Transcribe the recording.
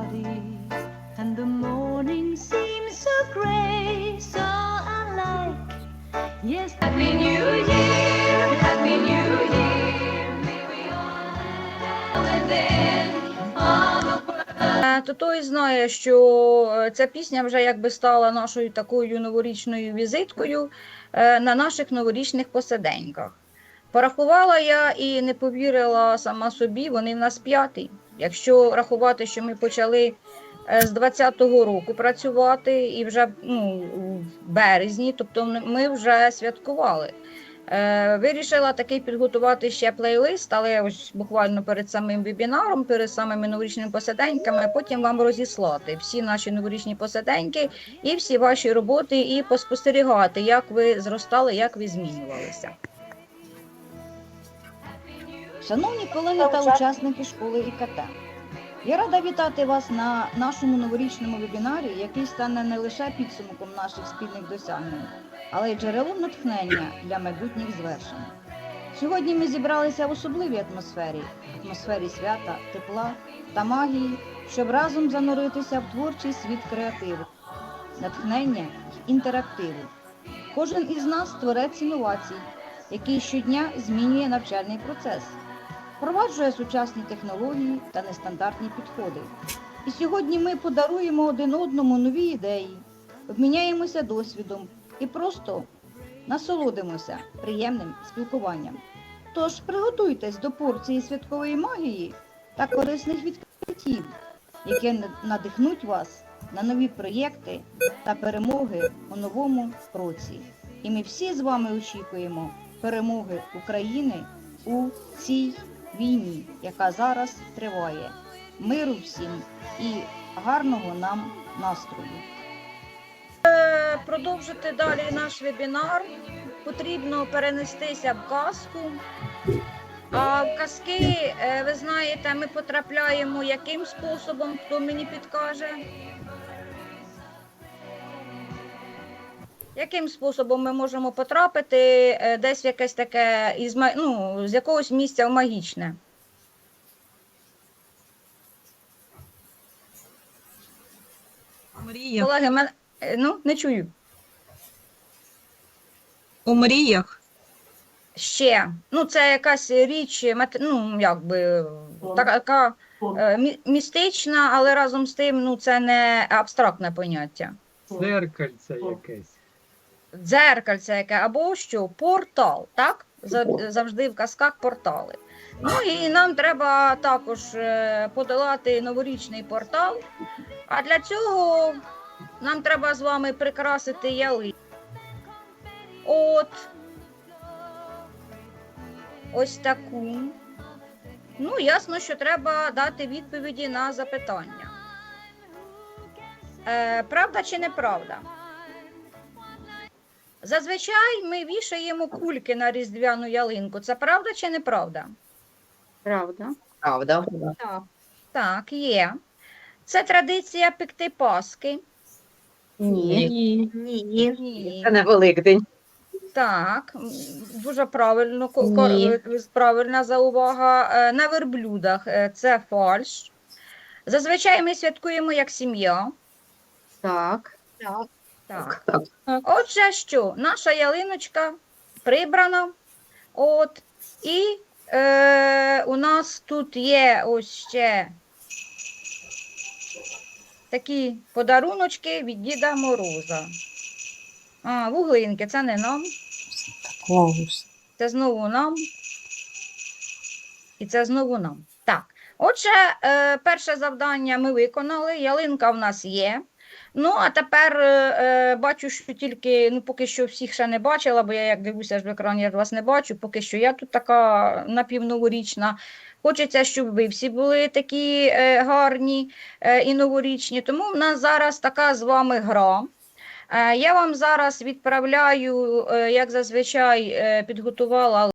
body, and the morning seems so gray, so unlike. Yes, Happy New Year, Happy New Year, may we all have within all the то той знає, що ця пісня вже якби стала нашою такою новорічною візиткою на наших новорічних посиденьках. Порахувала я і не повірила сама собі, вони в нас п'ятий. Якщо рахувати, що ми почали е, з 20-го року працювати і вже ну, в березні, тобто ми вже святкували. Е, Вирішила такий підготувати ще плейлист, але ось буквально перед самим вебінаром, перед самими новорічними посиденьками, потім вам розіслати всі наші новорічні посиденьки і всі ваші роботи, і поспостерігати, як ви зростали, як ви змінювалися. Шановні колеги та учасники школи ІКТ. Я рада вітати вас на нашому новорічному вебінарі, який стане не лише підсумком наших спільних досягнень, але й джерелом натхнення для майбутніх звершень. Сьогодні ми зібралися в особливій атмосфері, атмосфері свята, тепла та магії, щоб разом зануритися в творчий світ креативу, натхнення й інтерактиву. Кожен із нас творець інновацій, який щодня змінює навчальний процес, впроваджує сучасні технології та нестандартні підходи. І сьогодні ми подаруємо один одному нові ідеї, обміняємося досвідом і просто насолодимося приємним спілкуванням. Тож приготуйтесь до порції святкової магії та корисних відкриттів, які надихнуть вас на нові проєкти та перемоги у новому році. І ми всі з вами очікуємо перемоги України у цій війні, яка зараз триває. Миру всім і гарного нам настрою. Е, Продовжити далі наш вебінар. Потрібно перенестися в казку. А в казки, е, ви знаєте, ми потрапляємо яким способом, хто мені підкаже? Яким способом ми можемо потрапити е, десь в якесь таке із ну, з якогось місця в магічне? У мріях. Колеги, мен... е, ну, не чую. У мріях. Ще. Ну, це якась річ, ну, якби така е, містична, але разом з тим ну, це не абстрактне поняття. Зеркальце якесь. Дзеркальце яке, або що? Портал, так? Завжди в казках портали. Ну і нам треба також е, подолати новорічний портал. А для цього нам треба з вами прикрасити яли. От. Ось таку. Ну, ясно, що треба дати відповіді на запитання. Е, правда чи неправда? Зазвичай ми вішаємо кульки на різдвяну ялинку. Це правда чи неправда? Правда. Правда. Так. Так, є. Це традиція пекти паски. Ні. Ні. Ні. Це не Великдень. Так, дуже правильно, ко- ко- Ні. правильна заувага. Е, На верблюдах е, це фальш. Зазвичай ми святкуємо як сім'я. Так. Так. Так. Отже, що наша ялиночка прибрана. От, і е, у нас тут є ось ще такі подаруночки від Діда Мороза. А, вуглинки, це не нам, це знову нам. І це знову нам. Так. Отже, е, перше завдання ми виконали, ялинка в нас є. Ну, а тепер е, е, бачу, що тільки, ну, поки що всіх ще не бачила, бо я як дивлюся ж в екран, я вас не бачу, поки що я тут така напівноворічна. Хочеться, щоб ви всі були такі е, гарні е, і новорічні. Тому в нас зараз така з вами гра. Е, я вам зараз відправляю, е, як зазвичай, е, підготувала